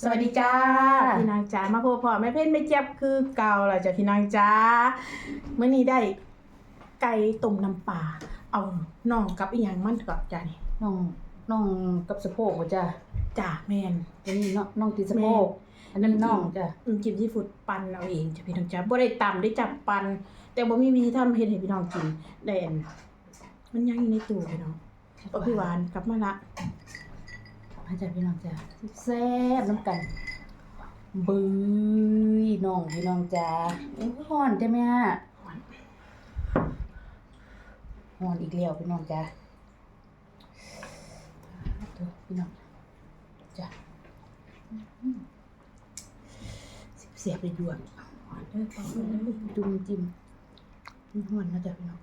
สวัสดีจ้าพี่นางจ๋ามาพบพ่อแม่เพ่นไม่เจ็บคือเก่าล่ะจ้ะพี่นางจ๋าเมื่อนี้ได้ไก่ต้มน้ำปลาเอาน่องกับอีหยังมันกับจ้านี่น้องน้องกับสะโพกบ่จ้ะจ้าแม่นอันนี้น้องน้องติดสะโพกแม่อันนั้นน้องจ้ะอืมกินที่ฟุดปันเอาเองจ้ะพี่น้องจ๋าบ่ได้ตำได้จับปันแต่บ่มีวิธีทำเฮ็ดให้พี่น้องกินได้อันมันยังอยู่ในตู้พี่น้องเอาพี่หวานกลับมาละ มาจ้ะพี่น้องจ้ะแซ่บน้ำกันบื้ยน้องพี่น้องจ้ะโอ้ยฮ้อนจ้ะแม่ฮ้อนอีกแล้วพี่น้องจ้ะเด้อพี่น้องจ้ะเสียบไปด่วนหวานเด้อจุ่มจิ้มฮ้อนนะจ้ะพี่น้อง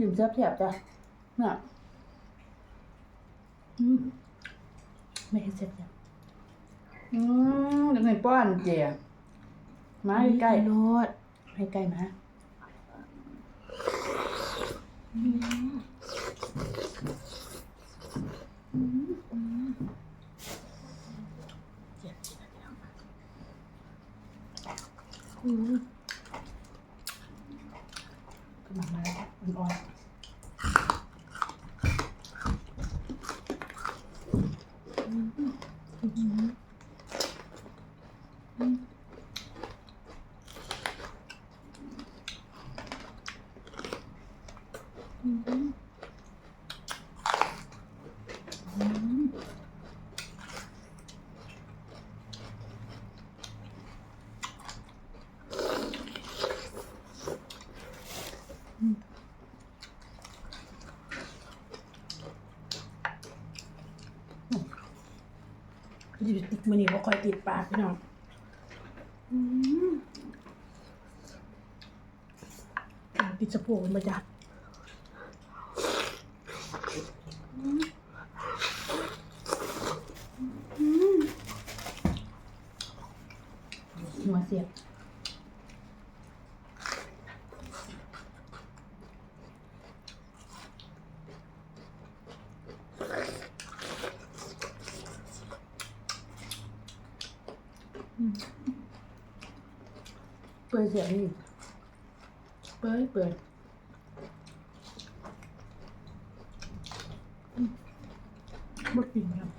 จิ้มแซ่บๆจ้ะเนี่ยอืมไม่เห็นเสร็จจ้ะอืมเดี๋ยวให้ป้อนเจียมาใกล้โลดๆให้ใกล้มาอืมเจ็ บจริงนะพี่น้องอืมกำลังมาแล้วอ่อนติดติดมือนี่บ่ค่อยติดปากพี่น้องอืมติดสะโพกมาจากหัวเสียบ เปื่อยเสียนี่เปื่อยเปื่อยอืมบ่กินครับ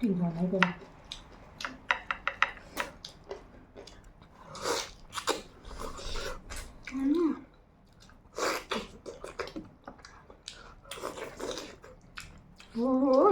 กลิ่นหอมไหมเป็น โอ้ย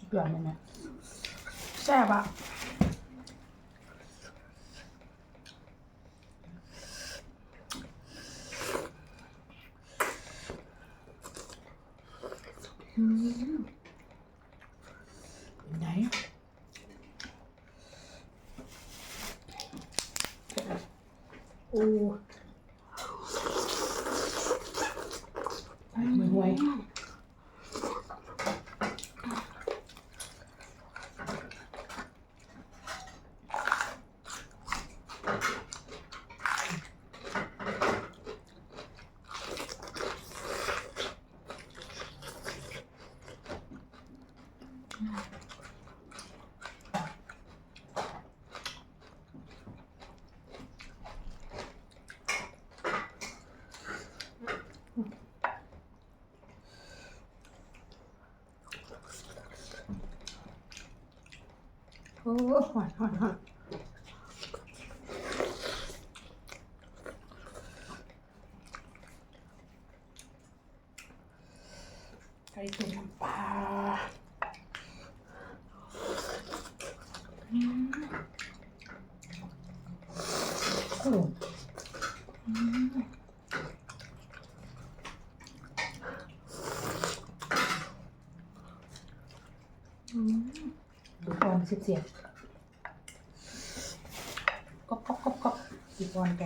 กลือเนี่ยนะแซ่บอะอืมไหนโอ้มือหวย โอ้หอนหอนหอนใส่ถุงน้ำปลา สิเสียงก๊อกก๊อกก๊อกก๊อกอีก่อนแก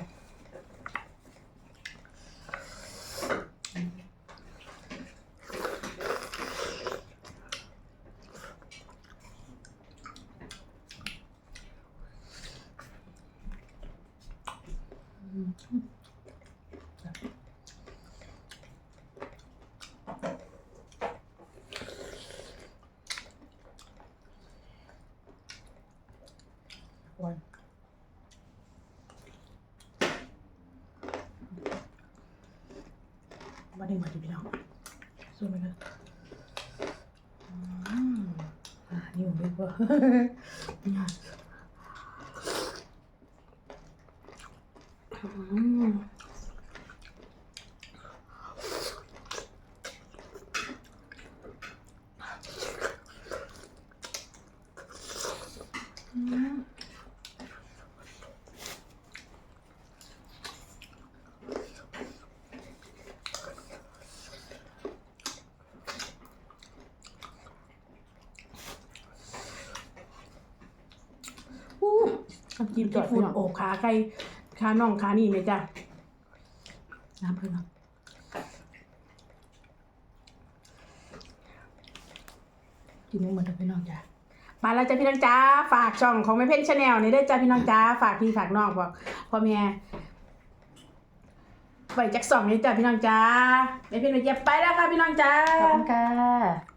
ก่อน มาดึงมาดิพี่น้องสู้ไหมคะอ่านี่ผมเรียกว่าอืมอืมอู้ น้ำจิ้มจอดที่พี่ฝุ่นน้องโอบขาใครขาน่องขานี่ไหมจ้ะน้ำเพิ่มเนาะกินไม่หมดเลยพี่น้องจ้ะมาแล้วจ้ะพี่น้องจ้าฝากช่องของแม่เพ่นชาแนลนี่ด้วยจ้ะพี่น้องจ้าฝากพี่ฝากน้องบอกพ่อแม่ไว้จักสองนี่จ้ะพี่น้องจ้าแม่เพ่นไปเย็บไปแล้วค่ะพี่น้องจ้าขอบคุณค่ะ